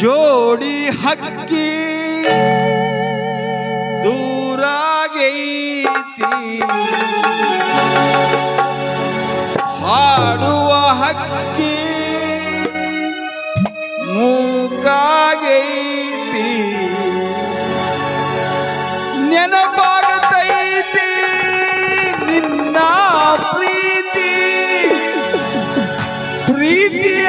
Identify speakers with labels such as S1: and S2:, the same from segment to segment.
S1: ಜೋಡಿ ಹಕ್ಕಿ ದೂರಾಗೈತಿ. ಹಾಡುವ ಹಕ್ಕಿ ಮೂಕಾಗೈತಿ. ನೆನಪಾಗತೈತಿ ನಿನ್ನ ಪ್ರೀತಿ. ಪ್ರೀತಿಯ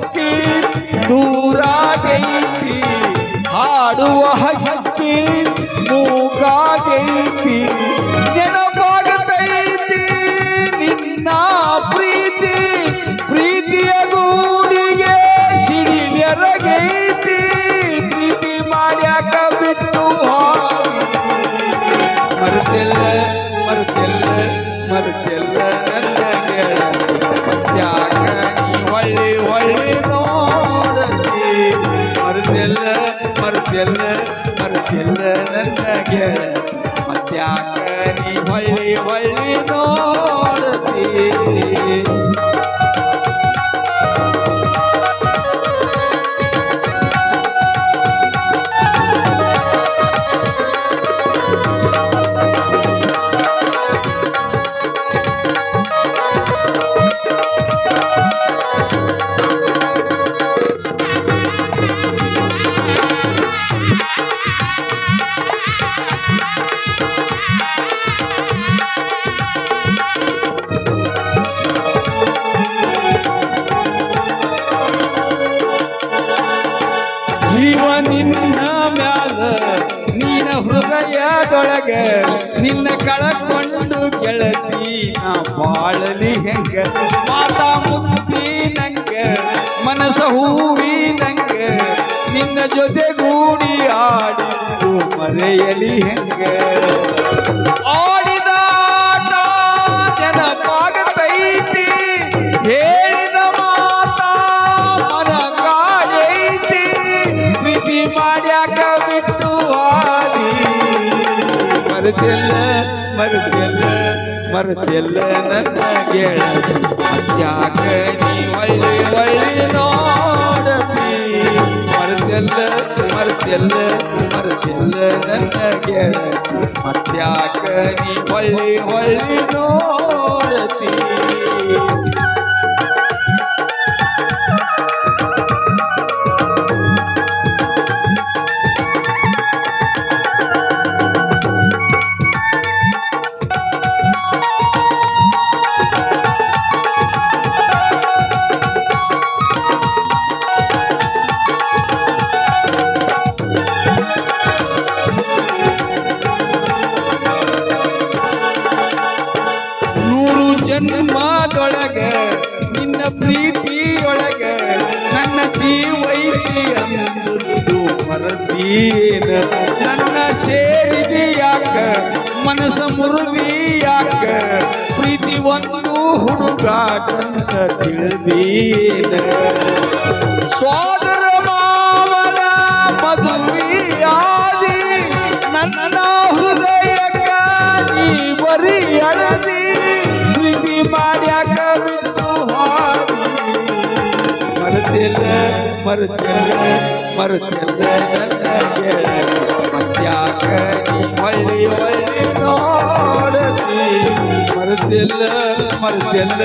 S1: ದೂರಾಗೈತಿ, ಹಾಡುವ ಹಕ್ಕಿ ಮೂಗಾಗೈತಿ. ನೆನಪಾಗತೈತಿ ನಿನ್ನ ಪ್ರೀತಿ, ಪ್ರೀತಿಯ ಗೂಡಿಗೆ ಸಿಡಿದೆರಗೈತಿ ಪ್ರೀತಿ ಮಾಡ್ಯಾಕ ಬಿಟ್ಟು ಹಾದಿ ಮರೆತಿಲ್ಲ ಮರೆತಿಲ್ಲ. ಮತ್ಯಾಕ ನೀ ಹೊಳ್ಳಿ ಹೊಳ್ಳಿ ನೋಡತಿ. ಜೀವ ನಿನ್ನ ಮ್ಯಾಲ ನೀನ ಹೃದಯದೊಳಗ ನಿನ್ನ ಕಳಕೊಂಡು ಗೆಳತಿ, ನಾ ಬಾಳಲಿ ಹೆಂಗ? ಮಾತಾ ಮುತ್ತಿ ನಂಗ ಮನಸ ಹೂವಿ ನಂಗ ನಿನ್ನ ಜೊತೆಗೂಡಿ ಆಡಿದ್ದು ಮರೆಯಲಿ ಹೆಂಗ? ಮರೆತಿಲ್ಲ ಮರೆತಿಲ್ಲ ಮರೆತಿಲ್ಲ ನನ್ನ ಗೆಳತಿ ಮತ್ಯಾಕ ನೀ ಒಳ್ಳೆ ಒಳ್ಳೆ ನೋಡತಿ ಮರೆತಿಲ್ಲ ಮರೆತಿಲ್ಲ ಮರೆತಿಲ್ಲ ನನ್ನ ಗೆಳತಿ ಮತ್ಯಾಕ ನೀ ಒಳ್ಳೆ ಒಳ್ಳೆ ನೋಡತಿ ನನ್ನ ಜೀವೈತಿ ಅಂದದ್ದು ಮರತೀನ ನನ್ನ ಸೇರಿದಿ ಯಾಕ ಮನಸ ಮುರುದಿ ಯಾಕ ಪ್ರೀತಿ ಒಂದು ಹುಡುಗಾಟಂತ ತಿಳಿದೀನ ಸೋದರ ಮಾವನ ಮದುವೆಯಾದಿ ನನ್ನ ಹೃದಯಕ್ಕ ನೀ ಬರೀ ಅಳದಿ ಪ್ರೀತಿ ಮಾಡ್ಯಾಕ ಬಿಟ್ಟು ಮರೆತಿಲ್ಲ ಮರೆತಿಲ್ಲ ನನ್ನ ಗೆಳತಿ ಮತ್ಯಾಕ ನೀ ಒಳ್ಳೆ ಒಳ್ಳೆ ನೋಡತಿ ಮರೆತಿಲ್ಲ ಮರೆತಿಲ್ಲ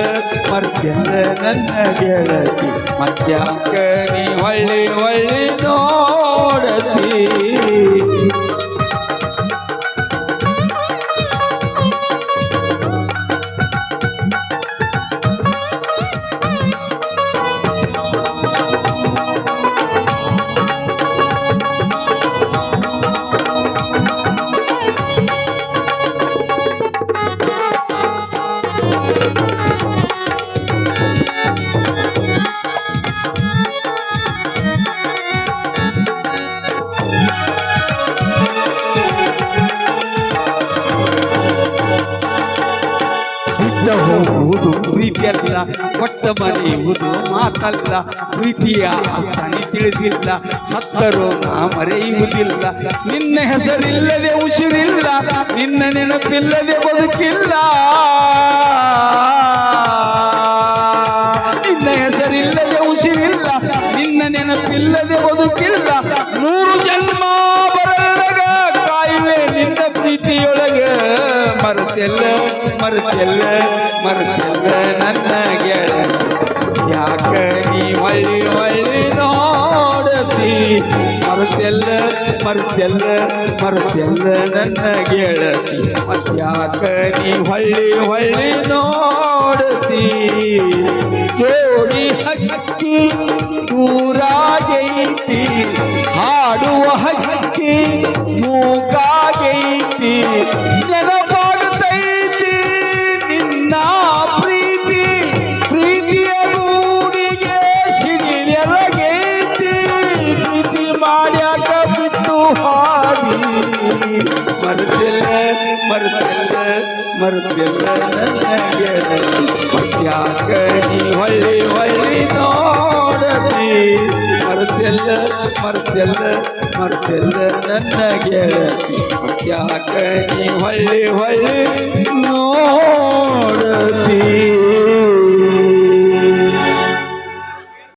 S1: ಮರೆತಿಲ್ಲ ನನ್ನ ಗೆಳತಿ ಮತ್ಯಾಕ ನೀ ಒಳ್ಳೆ ಒಳ್ಳೆ ನೋಡತಿ ಪ್ರೀತಿಯಲ್ಲ, ಕೊಟ್ಟ ಮರೆಯುವುದು ಮಾತಲ್ಲ, ಪ್ರೀತಿಯ ಅರ್ಥನೇ ತಿಳಿದಿಲ್ಲ. ಸತ್ತರೂ ನಾ ಮರೆಯುವುದಿಲ್ಲ. ನಿನ್ನ ಹೆಸರಿಲ್ಲದೆ ಉಸಿರಿಲ್ಲ, ನಿನ್ನ ನೆನಪಿಲ್ಲದೆ ಬದುಕಿಲ್ಲ. ನಿನ್ನ ಹೆಸರಿಲ್ಲದೆ ಉಸಿರಿಲ್ಲ, ನಿನ್ನ ನೆನಪಿಲ್ಲದೆ ಬದುಕಿಲ್ಲ. ಮರೆತೆಲ್ಲ ಮರೆತೆಲ್ಲ ಮರೆತೆಲ್ಲ ನನ್ನ ಗೆಳತಿ ಯಾಕ ನೀ ಹೊಳ್ಳಿ ಹೊಳ್ಳಿ ನೋಡತಿ? ಮರೆತೆಲ್ಲ ಮರೆತೆಲ್ಲ ಮರೆತೆಲ್ಲ ನನ್ನ ಗೆಳತಿ. ಮತ್ಯಾಕ ನೀ ಹೊಳ್ಳಿ ಹೊಳ್ಳಿ ನೋಡತಿ? ಜೋಡಿ ಹಕ್ಕಿ ಊರಾಗೈತಿ ಹಾಡುವ ಹಕ್ಕಿ ಮೂಕಾಗೈತಿ ಹಾಡಿ ಮರೆತಿಲ್ಲ ಮರೆತಿಲ್ಲ ಮರೆತಿಲ್ಲ ನನ್ನ ಗೆಳತಿ ಮತ್ಯಾಕ ನೀ ಹೊಳ್ಳಿ ಹೊಳ್ಳಿ ನೋಡತಿ ಮರೆತಿಲ್ಲ ಮರೆತಿಲ್ಲ ಮರೆತಿಲ್ಲ ನನ್ನ ಗೆಳತಿ ಮತ್ಯಾಕ ನೀ ಹೊಳ್ಳಿ ಹೊಳ್ಳಿ ನೋಡತಿ